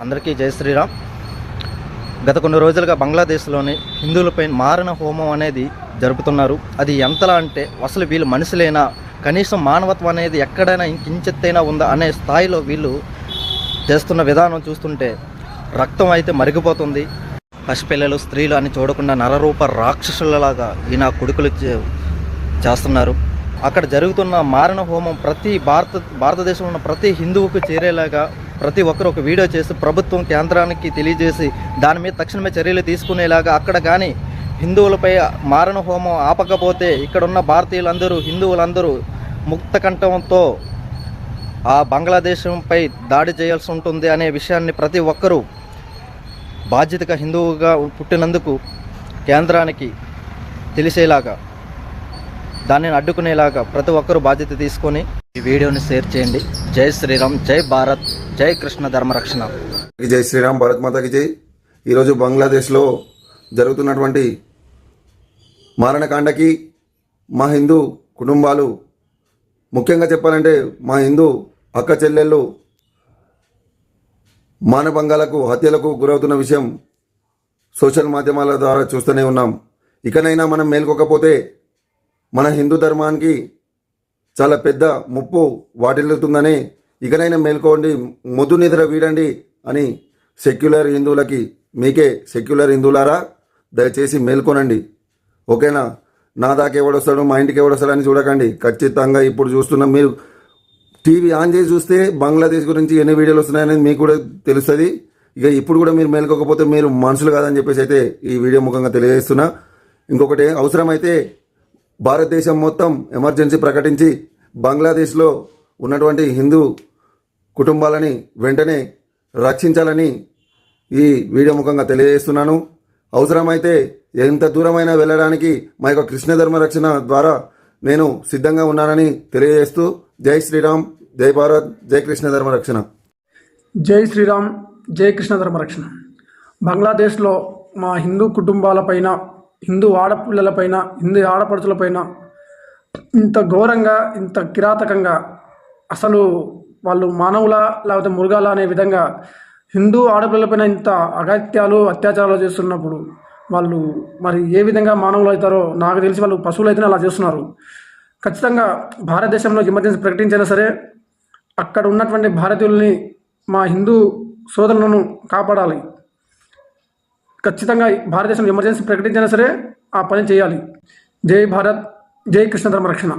అందరికీ జై శ్రీరామ్. గత కొన్ని రోజులుగా బంగ్లాదేశ్లోని హిందువులపై మారణ హోమం అనేది జరుపుతున్నారు. అది ఎంతలా అంటే అసలు వీళ్ళు మనుషులైనా? కనీసం మానవత్వం అనేది ఎక్కడైనా ఇంకించెత్తైనా ఉందా అనే స్థాయిలో వీళ్ళు చేస్తున్న విధానం చూస్తుంటే రక్తం అయితే మరిగిపోతుంది. పసిపిల్లలు స్త్రీలు అని చూడకుండా నరరూప రాక్షసులలాగా ఈ నా కొడుకులు చే- చేస్తున్నారు. అక్కడ జరుగుతున్న మారణ హోమం ప్రతి భారత భారతదేశంలో ఉన్న ప్రతి హిందువుకు చేరేలాగా ప్రతి ఒక్కరు ఒక వీడియో చేసి ప్రభుత్వం కేంద్రానికి తెలియజేసి దాని మీద తక్షణమే చర్యలు తీసుకునేలాగా అక్కడ కానీ హిందువులపై మారణ హోమం ఆపకపోతే ఇక్కడున్న భారతీయులందరూ హిందువులందరూ ముక్తకంఠంతో ఆ బంగ్లాదేశంపై దాడి చేయాల్సి ఉంటుంది అనే విషయాన్ని ప్రతి ఒక్కరూ బాధ్యతగా హిందువుగా పుట్టినందుకు కేంద్రానికి తెలిసేలాగా దానిని అడ్డుకునేలాగా ప్రతి ఒక్కరూ బాధ్యత తీసుకొని ఈ వీడియోని షేర్ చేయండి. జై శ్రీరామ్ జై భారత్. జై కృష్ణ ధర్మరక్షణ జై శ్రీరామ్ భారత్ మాతాకి జై. ఈరోజు బంగ్లాదేశ్లో జరుగుతున్నటువంటి మారణకాండకి మా హిందూ కుటుంబాలు ముఖ్యంగా చెప్పాలంటే మా హిందూ అక్క చెల్లెళ్ళు మానభంగాలకు హత్యలకు గురవుతున్న విషయం సోషల్ మాధ్యమాల ద్వారా చూస్తూనే ఉన్నాం. ఇకనైనా మనం మేల్కోకపోతే మన హిందూ ధర్మానికి చాలా పెద్ద ముప్పు వాటిల్లుతుందని ఇకనైనా మేల్కోండి మొద్దు నిద్ర వీడండి అని సెక్యులర్ హిందువులకి మీకే సెక్యులర్ హిందువులారా దయచేసి మేల్కొనండి. ఓకేనా? నా దాకా ఎవడొస్తాడు మా ఇంటికి ఎవడొస్తాడని అని చూడకండి. ఖచ్చితంగా ఇప్పుడు చూస్తున్నాం. మీరు టీవీ ఆన్ చేసి చూస్తే బంగ్లాదేశ్ గురించి ఎన్ని వీడియోలు వస్తున్నాయనేది మీకు కూడా తెలుస్తుంది. ఇక ఇప్పుడు కూడా మీరు మేల్కోకపోతే మీరు మనుషులు కాదని చెప్పేసి అయితే ఈ వీడియో ముఖంగా తెలియజేస్తున్నా. ఇంకొకటి అవసరమైతే భారతదేశం మొత్తం ఎమర్జెన్సీ ప్రకటించి బంగ్లాదేశ్లో ఉన్నటువంటి హిందూ కుటుంబాలని వెంటనే రక్షించాలని ఈ వీడియో ముఖంగా తెలియజేస్తున్నాను. అవసరమైతే ఎంత దూరమైనా వెళ్ళడానికి మా యొక్క కృష్ణ ధర్మ రక్షణ ద్వారా నేను సిద్ధంగా ఉన్నానని తెలియజేస్తూ జై శ్రీరామ్ జై భారత్ జై కృష్ణ ధర్మ రక్షణ. జై శ్రీరామ్ జై కృష్ణ ధర్మరక్షణ బంగ్లాదేశ్లో మా హిందూ కుటుంబాలపైన హిందూ ఆడపిల్లలపైన హిందూ ఆడపడుచులపైన ఇంత ఘోరంగా ఇంత కిరాతకంగా అసలు వాళ్ళు మానవుల లేకపోతే మృగాల అనే విధంగా హిందూ ఆడపిల్లలపైన ఇంత అగత్యాలు అత్యాచారాలు చేస్తున్నప్పుడు వాళ్ళు మరి ఏ విధంగా మానవులు అవుతారో నాకు తెలిసి వాళ్ళు పశువులు అయితేనే అలా చేస్తున్నారు. ఖచ్చితంగా భారతదేశంలో ఎమర్జెన్సీ ప్రకటించినా సరే అక్కడ ఉన్నటువంటి భారతీయుల్ని మా హిందూ సోదరులను కాపాడాలి. ఖచ్చితంగా భారతదేశంలో ఎమర్జెన్సీ ప్రకటించినా సరే ఆ పని చేయాలి. జై భారత్ జై కృష్ణ ధర్మరక్షణ